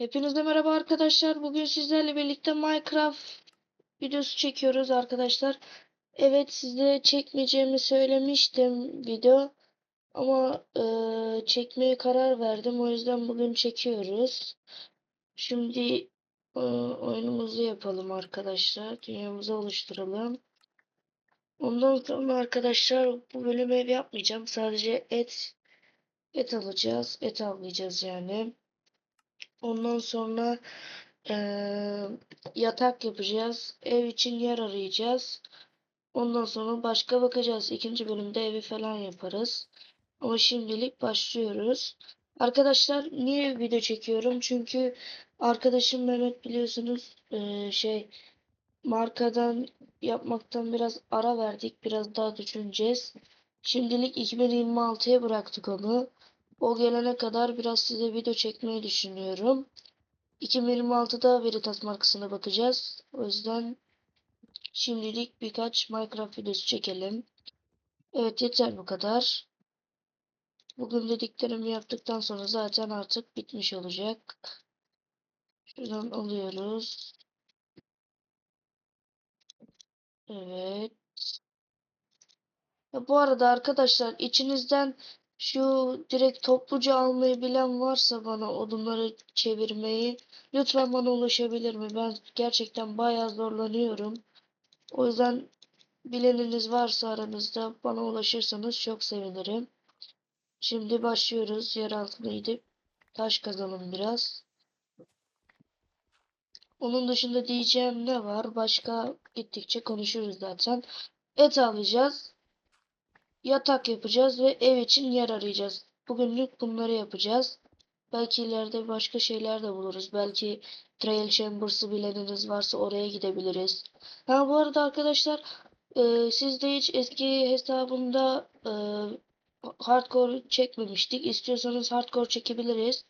Hepinize merhaba arkadaşlar. Bugün sizlerle birlikte Minecraft videosu çekiyoruz arkadaşlar. Evet size çekmeyeceğimi söylemiştim video. Ama eee, çekmeye karar verdim. O yüzden bugün çekiyoruz. Şimdi eee, oyunumuzu yapalım arkadaşlar. Dünyamızı oluşturalım. Ondan sonra arkadaşlar bu bölüm ev yapmayacağım. Sadece et et alacağız. Et avlayacağız yani. Ondan sonra eee, yatak yapacağız. Ev için yer arayacağız. Ondan sonra başka bakacağız. İkinci bölümde evi falan yaparız. Ama şimdilik başlıyoruz. Arkadaşlar niye video çekiyorum? Çünkü arkadaşım Mehmet biliyorsunuz eee, şey markadan yapmaktan biraz ara verdik. Biraz daha düşüneceğiz. Şimdilik 2026'ya bıraktık onu. O gelene kadar biraz size video çekmeyi düşünüyorum. 2026'da Veritas markasına bakacağız. O yüzden şimdilik birkaç Minecraft videosu çekelim. Evet yeter bu kadar. Bugün dediklerimi yaptıktan sonra zaten artık bitmiş olacak. Şuradan alıyoruz. Evet. Ya bu arada arkadaşlar içinizden şu direkt topluca almayı bilen varsa bana odunları çevirmeyi lütfen bana ulaşabilir mi? Ben gerçekten bayağı zorlanıyorum. O yüzden bileniniz varsa aranızda bana ulaşırsanız çok sevinirim. Şimdi başlıyoruz. Yer altına gidip taş kazalım biraz. Onun dışında diyeceğim ne var? Başka gittikçe konuşuruz zaten. Et alacağız. Yatak yapacağız ve ev için yer arayacağız. Bugünlük bunları yapacağız. Belki ileride başka şeyler de buluruz. Belki Trail Chambers'ı bileniniz varsa oraya gidebiliriz. Ha bu arada arkadaşlar e, siz de hiç eski hesabımda e, hardcore çekmemiştik. İstiyorsanız hardcore çekebiliriz.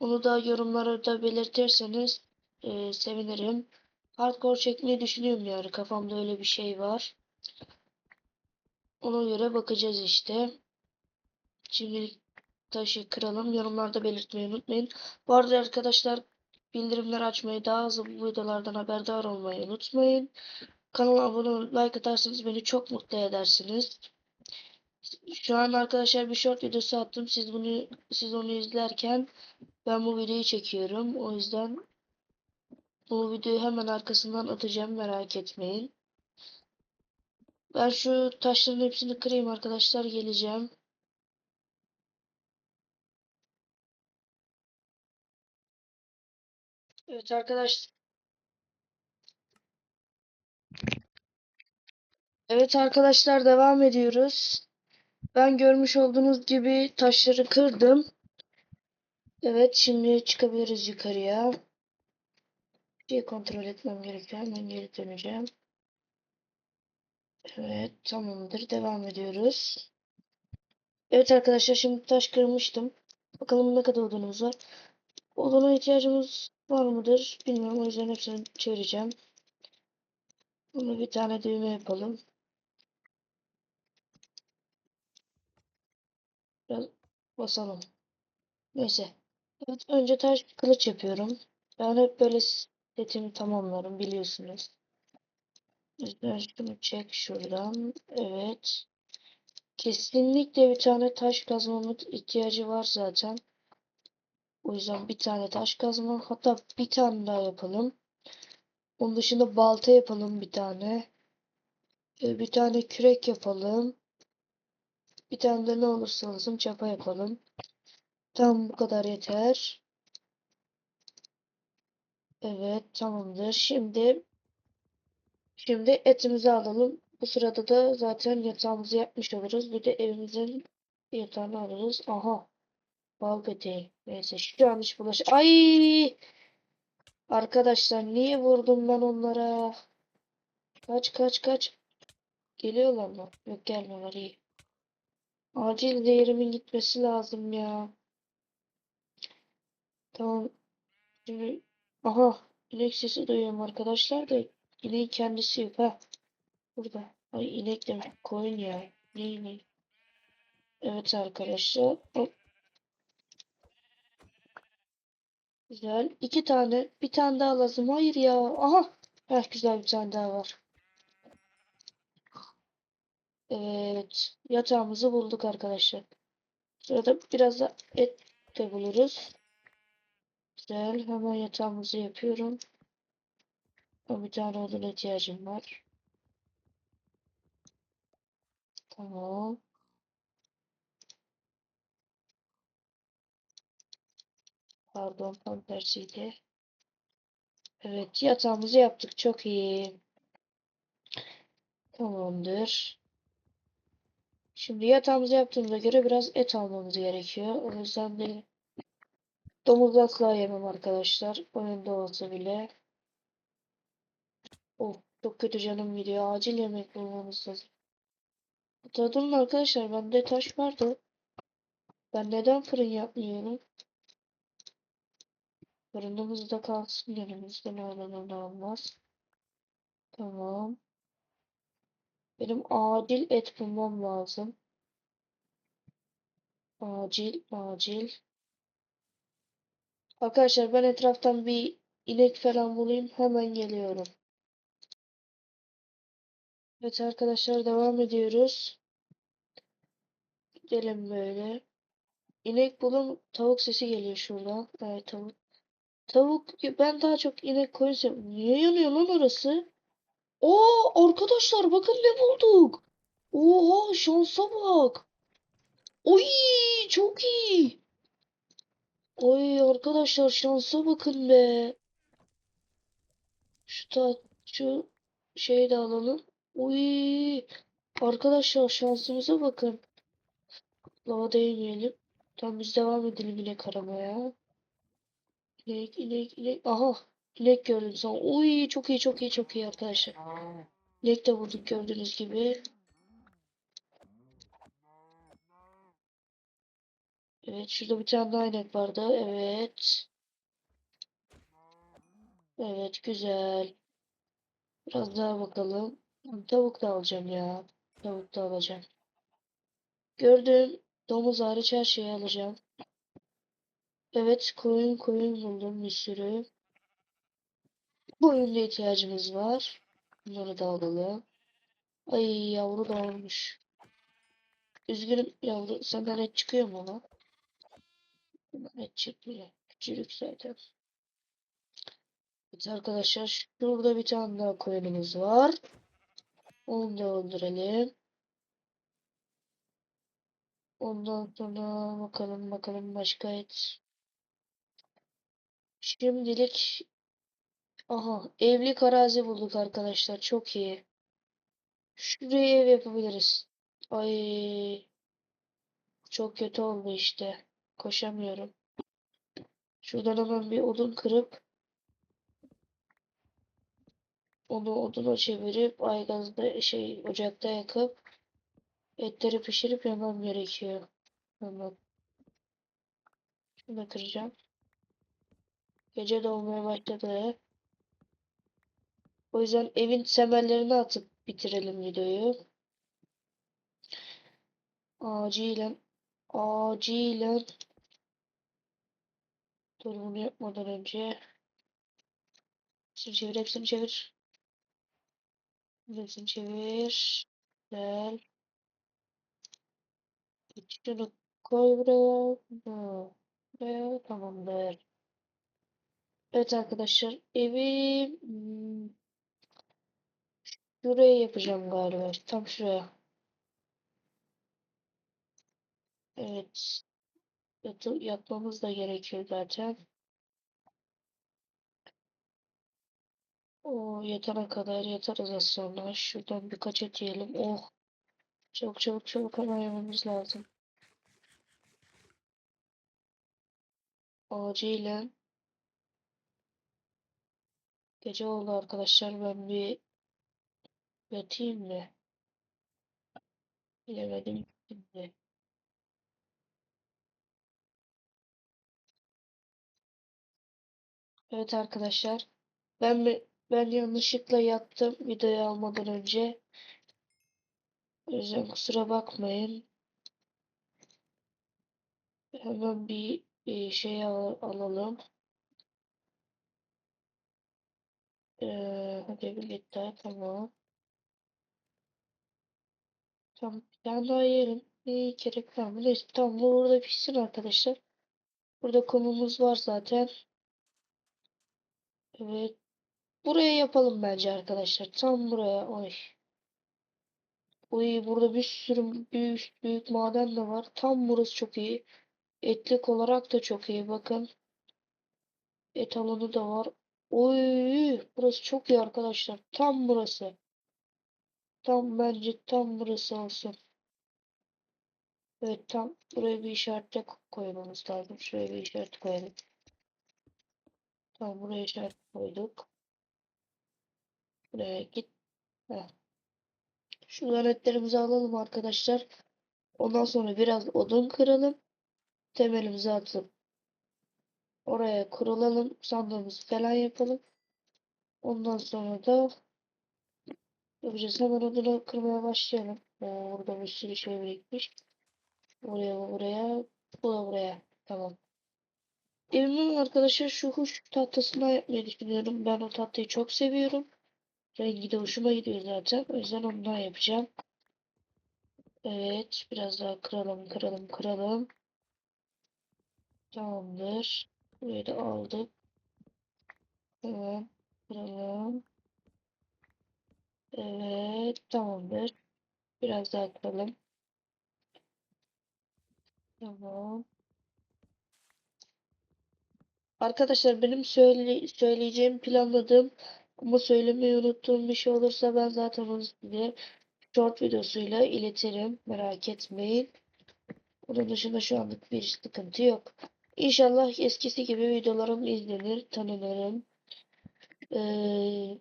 Onu da yorumlarda belirtirseniz e, sevinirim. Hardcore çekmeyi düşünüyorum yani. Kafamda öyle bir şey var. Ona göre bakacağız işte. Şimdilik taşı kıralım. Yorumlarda belirtmeyi unutmayın. Bu arada arkadaşlar bildirimleri açmayı daha hızlı bu videolardan haberdar olmayı unutmayın. Kanala abone olup like atarsanız beni çok mutlu edersiniz. Şu an arkadaşlar bir short videosu attım. Siz bunu siz onu izlerken ben bu videoyu çekiyorum. O yüzden bu videoyu hemen arkasından atacağım merak etmeyin. Ben şu taşların hepsini kırayım arkadaşlar geleceğim. Evet arkadaş. Evet arkadaşlar devam ediyoruz. Ben görmüş olduğunuz gibi taşları kırdım. Evet şimdi çıkabiliriz yukarıya. Bir şey kontrol etmem gerekiyor. Hemen geri döneceğim. Evet tamamdır. Devam ediyoruz. Evet arkadaşlar şimdi taş kırmıştım. Bakalım ne kadar odunumuz var. Oduna ihtiyacımız var mıdır bilmiyorum. O yüzden hepsini çevireceğim. Bunu bir tane düğme yapalım. Biraz basalım. Neyse. Evet önce taş kılıç yapıyorum. Ben hep böyle setimi tamamlarım biliyorsunuz. Yüzden şunu çek şuradan. Evet. Kesinlikle bir tane taş kazmamın ihtiyacı var zaten. O yüzden bir tane taş kazma. Hatta bir tane daha yapalım. Onun dışında balta yapalım bir tane. Ee, Bir tane kürek yapalım. Bir tane de ne olursa olsun çapa yapalım. Tam bu kadar yeter. Evet tamamdır. Şimdi şimdi etimizi alalım. Bu sırada da zaten yatağımızı yapmış oluruz. Bir de evimizin yatağını alırız. Aha. Bal peteği. Neyse şu an hiç bulaş. Ay! Arkadaşlar niye vurdum ben onlara? Kaç kaç kaç. Geliyorlar mı? Yok gelmiyorlar iyi. Acil değerimin gitmesi lazım ya. Tamam. Şimdi aha inek sesi duyuyorum arkadaşlar da ineğin kendisi yok ha. Burada. Ay inek demek koyun ya. Ne ineği? Evet arkadaşlar. Güzel. İki tane. Bir tane daha lazım. Hayır ya. Aha. Heh, güzel bir tane daha var. Evet. Yatağımızı bulduk arkadaşlar. Sırada biraz da et de buluruz. Güzel. Hemen yatağımızı yapıyorum. Ama bir tane odun ihtiyacım var. Tamam. Pardon tam tersiydi. Evet yatağımızı yaptık. Çok iyi. Tamamdır. Şimdi yatağımızı yaptığımıza göre biraz et almamız gerekiyor. O yüzden de domuz asla yemem arkadaşlar. Oyunda olsa bile. Oh çok kötü canım gidiyor. Acil yemek bulmamız lazım. Durun arkadaşlar bende taş vardı. Ben neden fırın yapmıyorum? Fırınımız da kalsın yanımızda ne olur ne olmaz. Tamam. Benim acil et bulmam lazım. Acil, acil. Arkadaşlar ben etraftan bir inek falan bulayım. Hemen geliyorum. Evet arkadaşlar devam ediyoruz. Gidelim böyle. İnek bulun. Tavuk sesi geliyor şuradan. Evet tavuk. Tavuk ben daha çok inek koyun. Niye yanıyor lan orası? Oo arkadaşlar bakın ne bulduk. Oha şansa bak. Oy çok iyi. Oy arkadaşlar şansa bakın be. Şu ta şu şeyi de alalım. Oy arkadaşlar şansımıza bakın. Lava değmeyelim. Tamam biz devam edelim inek aramaya. İnek inek inek. Aha inek gördüm sana. Oy çok iyi çok iyi çok iyi arkadaşlar. İnek de vurduk gördüğünüz gibi. Evet şurada bir tane daha inek vardı. Evet. Evet güzel. Biraz daha bakalım. Tavuk da alacağım ya. Tavuk da alacağım. Gördüm. Domuz hariç her şeyi alacağım. Evet koyun koyun buldum bir sürü. Koyun da ihtiyacımız var. Bunları da alalım. Ay yavru da olmuş. Üzgünüm yavru. Senden et çıkıyor mu lan? Et çıkmıyor. Küçülük zaten. Evet arkadaşlar şurada bir tane daha koyunumuz var. Onu da öldürelim. Ondan sonra bakalım bakalım başka et. Şimdilik aha evlilik arazi bulduk arkadaşlar. Çok iyi. Şuraya ev yapabiliriz. Ay çok kötü oldu işte. Koşamıyorum. Şuradan hemen bir odun kırıp onu oduna çevirip aygazda şey ocakta yakıp etleri pişirip yemem gerekiyor. Hemen. Şunu kıracağım. Gece dolmaya başladı. O yüzden evin temellerini atıp bitirelim videoyu. Acilen acilen dur bunu yapmadan önce hepsini çevir hepsini çevir hepsini çevir. Güzel şunu koy buraya. Buraya. Tamamdır. Evet arkadaşlar evi hmm, şuraya yapacağım galiba. Tam şuraya. Evet. Yatmamız da gerekiyor zaten O yatana kadar yatarız az sonra. Şuradan birkaç et yiyelim. Oh. Çabuk çabuk çabuk hemen yememiz lazım. Acilen. Gece oldu arkadaşlar. Ben bir yatayım mı? Bilemedim şimdi. Evet arkadaşlar. Ben mi ben yanlışlıkla yattım videoyu almadan önce. O yüzden kusura bakmayın. Hemen bir, bir şey al- alalım. Ee, hadi birlikte tamam. Tamam bir tane daha yiyelim. Ne gerek var mı? Neyse tamam bu burada pişsin arkadaşlar. Burada konumuz var zaten. Evet. Buraya yapalım bence arkadaşlar. Tam buraya. Oy. Oy burada bir sürü büyük büyük maden de var. Tam burası çok iyi. Etlik olarak da çok iyi. Bakın. Et alanı da var. Oy. Burası çok iyi arkadaşlar. Tam burası. Tam bence tam burası olsun. Evet tam buraya bir işaretle koymamız lazım. Şuraya bir işaret koyalım. Tamam buraya işaret koyduk. Buraya git. Heh. Şuradan etlerimizi alalım arkadaşlar. Ondan sonra biraz odun kıralım. Temelimizi atıp oraya kurulalım. Sandığımızı falan yapalım. Ondan sonra da yapacağız. Hemen odunu kırmaya başlayalım. Oo, burada bir sürü şey birikmiş. Buraya buraya. Bu da buraya. Tamam. Evimin arkadaşlar şu huş tahtasından yapmayı düşünüyorum. Ben o tahtayı çok seviyorum. Rengi de hoşuma gidiyor zaten. O yüzden ondan yapacağım. Evet. Biraz daha kıralım, kıralım, kıralım. Tamamdır. Burayı da aldık. Tamam. Kıralım. Evet. Tamamdır. Biraz daha kıralım. Tamam. Arkadaşlar benim söyle söyleyeceğim planladığım ama söylemeyi unuttuğum bir şey olursa ben zaten onu size short videosuyla iletirim. Merak etmeyin. Onun dışında şu anlık bir sıkıntı yok. İnşallah eskisi gibi videolarım izlenir, tanınırım. Ee,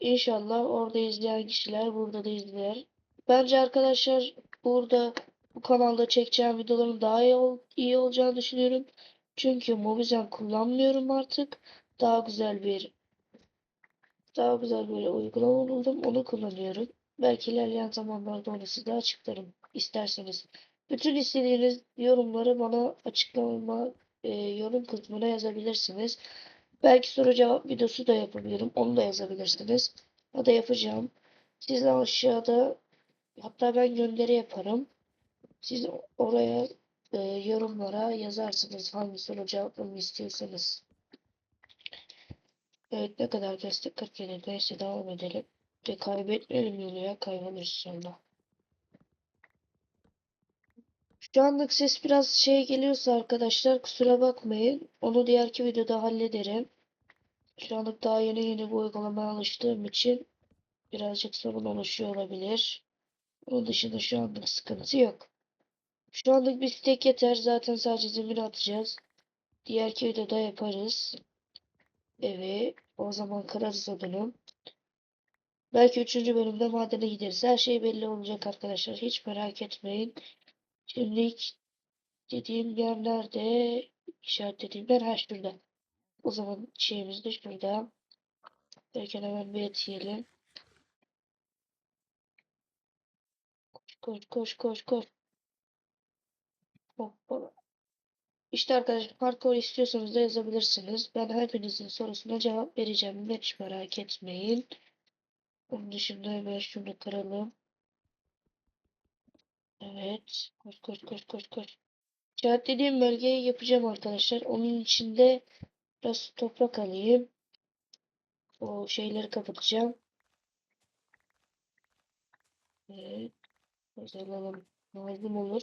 inşallah orada izleyen kişiler burada da izler. Bence arkadaşlar burada bu kanalda çekeceğim videoların daha iyi, ol iyi olacağını düşünüyorum. Çünkü Mobizen kullanmıyorum artık. Daha güzel bir daha güzel bir uygulama buldum. Onu kullanıyorum. Belki ilerleyen zamanlarda onu size açıklarım isterseniz. Bütün istediğiniz yorumları bana açıklama e, yorum kısmına yazabilirsiniz. Belki soru cevap videosu da yapabilirim. Onu da yazabilirsiniz. Ya da yapacağım. Siz de aşağıda hatta ben gönderi yaparım. Siz oraya e, yorumlara yazarsınız hangi soru cevabını istiyorsanız. Evet ne kadar destek 47 neyse devam edelim. Ve kaybetmeyelim yolu ya kayboluruz sonra. Şu anlık ses biraz şey geliyorsa arkadaşlar kusura bakmayın. Onu diğerki videoda hallederim. Şu anlık daha yeni yeni bu uygulamaya alıştığım için birazcık sorun oluşuyor olabilir. Onun dışında şu anlık sıkıntı yok. Şu anlık bir stek yeter. Zaten sadece zemin atacağız. Diğerki videoda yaparız. Evi. O zaman kırarız odunu. Belki üçüncü bölümde madene gideriz. Her şey belli olacak arkadaşlar. Hiç merak etmeyin. Şimdilik dediğim yer nerede? İşaretlediğim yer ha şurada. O zaman şeyimiz de şurada. Derken hemen bir et yiyelim. Koş koş koş koş. Hoppa. İşte arkadaşlar parkur istiyorsanız da yazabilirsiniz. Ben hepinizin sorusuna cevap vereceğim. Hiç merak etmeyin. Onun dışında hemen şunu kıralım. Evet. Koş koş koş koş koş. İşaretlediğim bölgeyi yapacağım arkadaşlar. Onun içinde biraz toprak alayım. O şeyleri kapatacağım. Evet. Alalım. Lazım olur.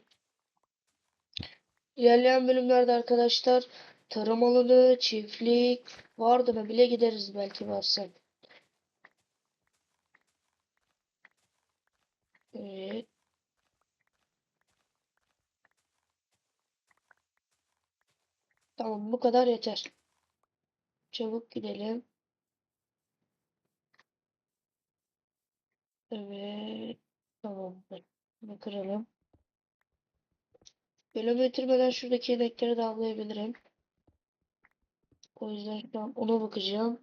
İlerleyen bölümlerde arkadaşlar tarım alanı, çiftlik, vardına bile gideriz belki varsa. Evet. Tamam bu kadar yeter. Çabuk gidelim. Evet. Tamamdır. Bunu kıralım. Bölümü bitirmeden şuradaki yedekleri de avlayabilirim. O yüzden şu an ona bakacağım.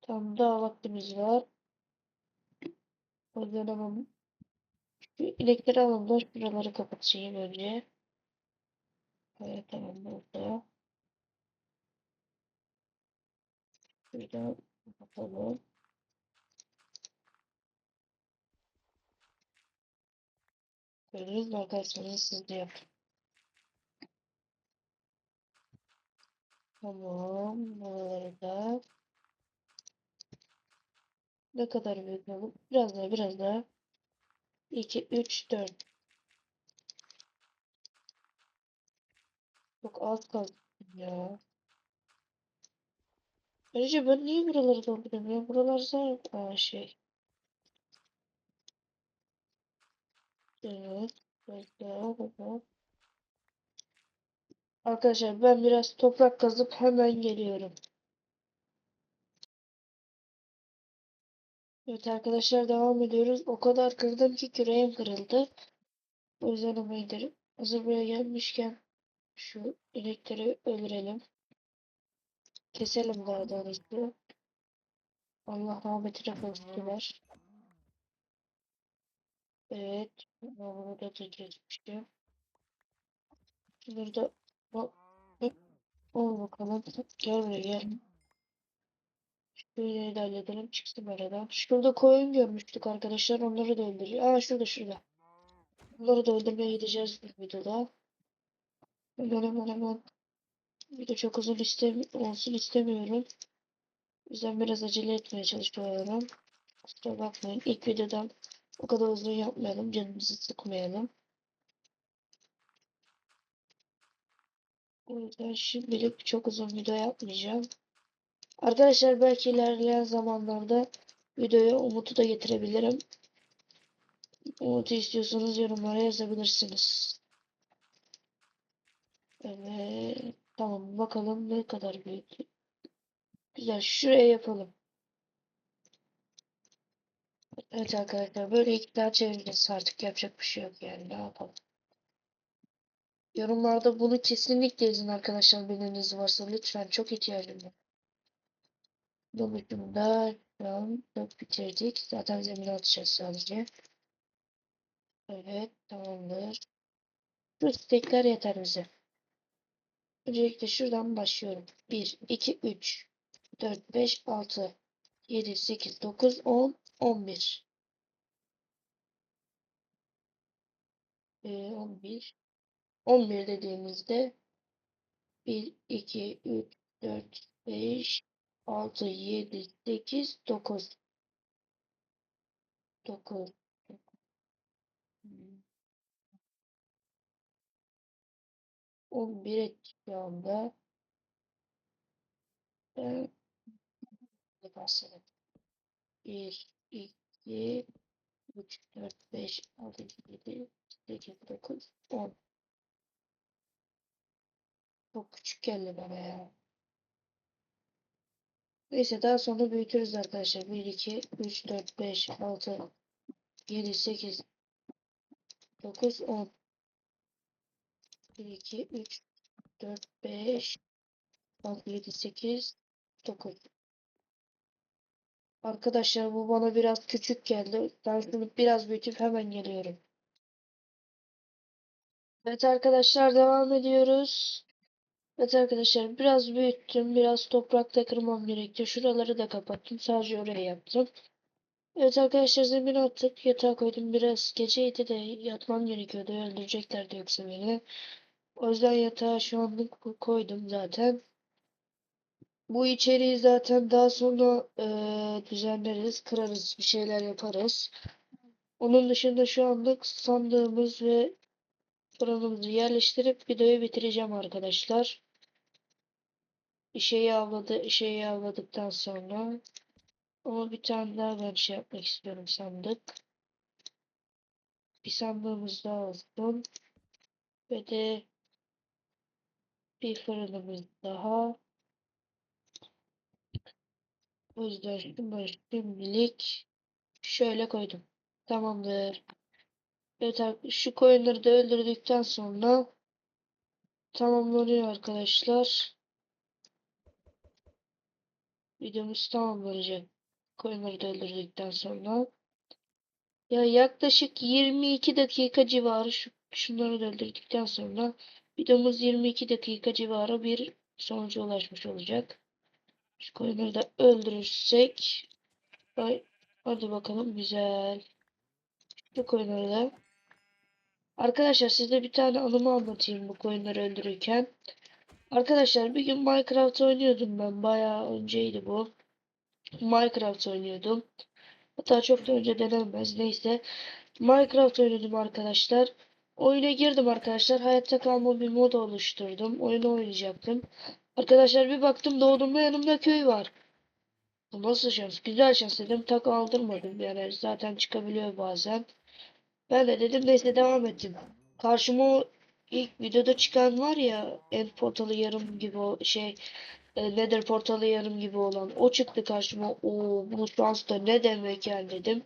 Tam daha vaktimiz var. O yüzden hemen şu inekleri alalım da şuraları kapatayım önce. Evet tamam burada. Şuradan kapatalım. Gördünüz mü arkadaşlar siz de. Tamam. Buraları da ne kadar büyük olur? Biraz daha biraz daha. 2, 3, 4. Çok az kaldı ya. Ayrıca ben niye buraları dolduruyorum ya? Buralar zaten şey. Evet. Arkadaşlar ben biraz toprak kazıp hemen geliyorum. Evet arkadaşlar devam ediyoruz. O kadar kırdım ki küreğim kırıldı. O yüzden giderim. Hazır buraya gelmişken şu inekleri öldürelim. Keselim daha doğrusu. Allah rahmetine kavuştular. Evet. Bunu da geçmiştim. Şunları da al, al bakalım. Gel buraya. Şurayı da halledelim. Çıksın aradan. Şurada koyun görmüştük arkadaşlar. Onları da öldürüyor. Aa şurada şurada. Bunları da öldürmeye gideceğiz bir videoda. Hemen hemen hemen. Video çok uzun istem olsun istemiyorum. O yüzden biraz acele etmeye çalışıyorum. Kusura bakmayın. İlk videodan o kadar uzun yapmayalım. Canımızı sıkmayalım. O yüzden şimdilik çok uzun video yapmayacağım. Arkadaşlar belki ilerleyen zamanlarda videoya Umut'u da getirebilirim. Umut'u istiyorsanız yorumlara yazabilirsiniz. Evet. Tamam bakalım ne kadar büyük. Güzel. Şuraya yapalım. Evet arkadaşlar böyle iki daha çevireceğiz artık yapacak bir şey yok yani ne yapalım. Yorumlarda bunu kesinlikle yazın arkadaşlar bilginiz varsa lütfen çok ihtiyacım var. Bunu da şu an bitirdik. Zaten zemine atacağız sadece. Evet tamamdır. Şu stekler yeter bize. Öncelikle şuradan başlıyorum. 1, 2, 3, 4, 5, 6, 7, 8, 9, 10, 11. Ee, 11. 11 dediğimizde 1, 2, 3, 4, 5, 6, 7, 8, 9. 9. 11 ettik şu anda. Başladım. 1, 2, 3, 4, 5, 6, 7, 8, 9, 10. Çok küçük geldi bana ya. Neyse daha sonra büyütürüz arkadaşlar. 1, 2, 3, 4, 5, 6, 7, 8, 9, 10. 1, 2, 3, 4, 5, 6, 7, 8, 9. Arkadaşlar bu bana biraz küçük geldi. Ben şunu biraz büyütüp hemen geliyorum. Evet arkadaşlar devam ediyoruz. Evet arkadaşlar biraz büyüttüm. Biraz toprakta kırmam gerekti. Şuraları da kapattım. Sadece oraya yaptım. Evet arkadaşlar zemin attık. Yatağa koydum. Biraz geceydi de yatmam gerekiyordu. Öldüreceklerdi yoksa beni. O yüzden yatağa şu anlık koydum zaten. Bu içeriği zaten daha sonra e, düzenleriz. Kırarız. Bir şeyler yaparız. Onun dışında şu anlık sandığımız ve fırınımızı yerleştirip videoyu bitireceğim arkadaşlar. Şeyi avladı, şeyi avladıktan sonra ama bir tane daha ben şey yapmak istiyorum sandık. Bir sandığımız daha olsun. Ve de bir fırınımız daha. Yüzden şunu şimdilik şöyle koydum. Tamamdır. Evet şu koyunları da öldürdükten sonra tamamlanıyor arkadaşlar. Videomuz tamamlanacak. Koyunları da öldürdükten sonra. Ya yaklaşık 22 dakika civarı şu, şunları da öldürdükten sonra videomuz 22 dakika civarı bir sonuca ulaşmış olacak. Şu koyunları da öldürürsek. Hadi bakalım güzel. Şu koyunları da. Arkadaşlar size bir tane anımı anlatayım bu koyunları öldürürken. Arkadaşlar bir gün Minecraft oynuyordum ben. Bayağı önceydi bu. Minecraft oynuyordum. Hatta çok da önce denemez. Neyse. Minecraft oynadım arkadaşlar. Oyuna girdim arkadaşlar. Hayatta kalma bir mod oluşturdum. Oyunu oynayacaktım. Arkadaşlar bir baktım doğduğumda yanımda köy var. Bu nasıl şans? Güzel şans dedim. Tak aldırmadım. Yani zaten çıkabiliyor bazen. Ben de dedim neyse devam ettim. Karşıma o ilk videoda çıkan var ya end portalı yarım gibi o şey e, Nether portalı yarım gibi olan o çıktı karşıma. Oo bu şans da ne demek yani dedim.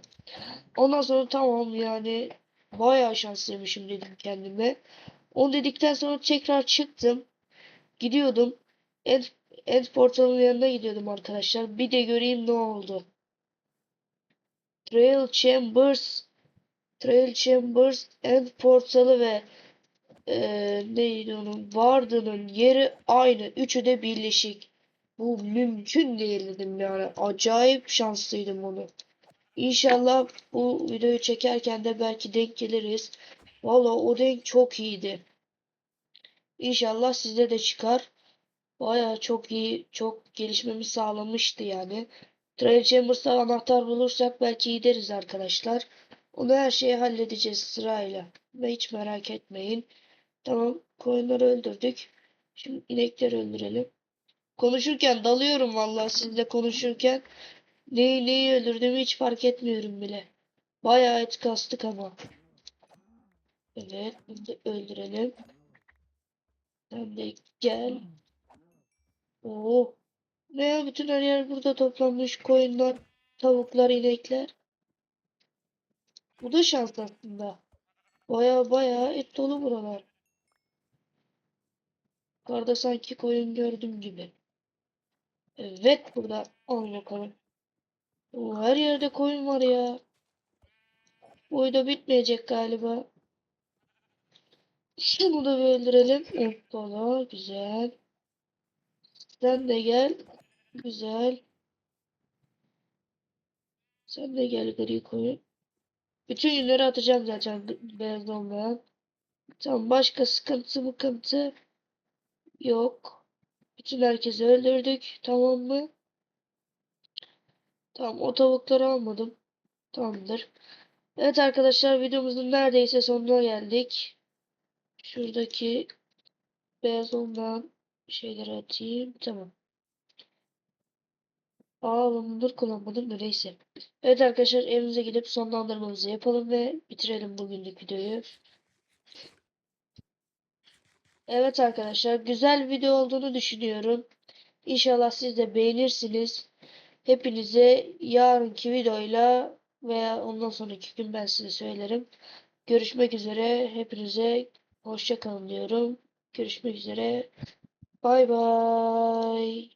Ondan sonra tamam yani bayağı şanslıymışım dedim kendime. Onu dedikten sonra tekrar çıktım. Gidiyordum. End, end portalın yanına gidiyordum arkadaşlar. Bir de göreyim ne oldu. Trail Chambers Trail Chambers End portalı ve eee neydi onun Warden'ın yeri aynı. Üçü de birleşik. Bu mümkün değil dedim yani. Acayip şanslıydım onu. İnşallah bu videoyu çekerken de belki denk geliriz. Valla o denk çok iyiydi. İnşallah sizde de çıkar. Baya çok iyi, çok gelişmemi sağlamıştı yani. Trail Chambers'ta anahtar bulursak belki gideriz arkadaşlar. Onu her şeyi halledeceğiz sırayla. Ve hiç merak etmeyin. Tamam, koyunları öldürdük. Şimdi inekleri öldürelim. Konuşurken dalıyorum vallahi sizle konuşurken. Neyi neyi öldürdüğümü hiç fark etmiyorum bile. Bayağı et kastık ama. Evet, öldürelim. Sen de gel. Oo. Ne ya bütün her yer burada toplanmış koyunlar, tavuklar, inekler. Bu da şans aslında. Baya baya et dolu buralar. Yukarıda sanki koyun gördüm gibi. Evet burada. Al bakalım. Oo, her yerde koyun var ya. Bu oyunda bitmeyecek galiba. Şunu da bir öldürelim. Hoppala güzel. Sen de gel. Güzel. Sen de gel gri koyun. Bütün yünleri atacağım zaten beyaz olmayan. Tamam başka sıkıntı mıkıntı yok. Bütün herkesi öldürdük. Tamam mı? Tamam o tavukları almadım. Tamamdır. Evet arkadaşlar videomuzun neredeyse sonuna geldik. Şuradaki beyaz olmayan şeyleri atayım. Tamam. Aa bunları kullanmadım da neyse. Evet arkadaşlar evimize gidip sonlandırmamızı yapalım ve bitirelim bugünlük videoyu. Evet arkadaşlar güzel video olduğunu düşünüyorum. İnşallah siz de beğenirsiniz. Hepinize yarınki videoyla veya ondan sonraki gün ben size söylerim. Görüşmek üzere. Hepinize hoşça diyorum. Görüşmek üzere. Bye bye.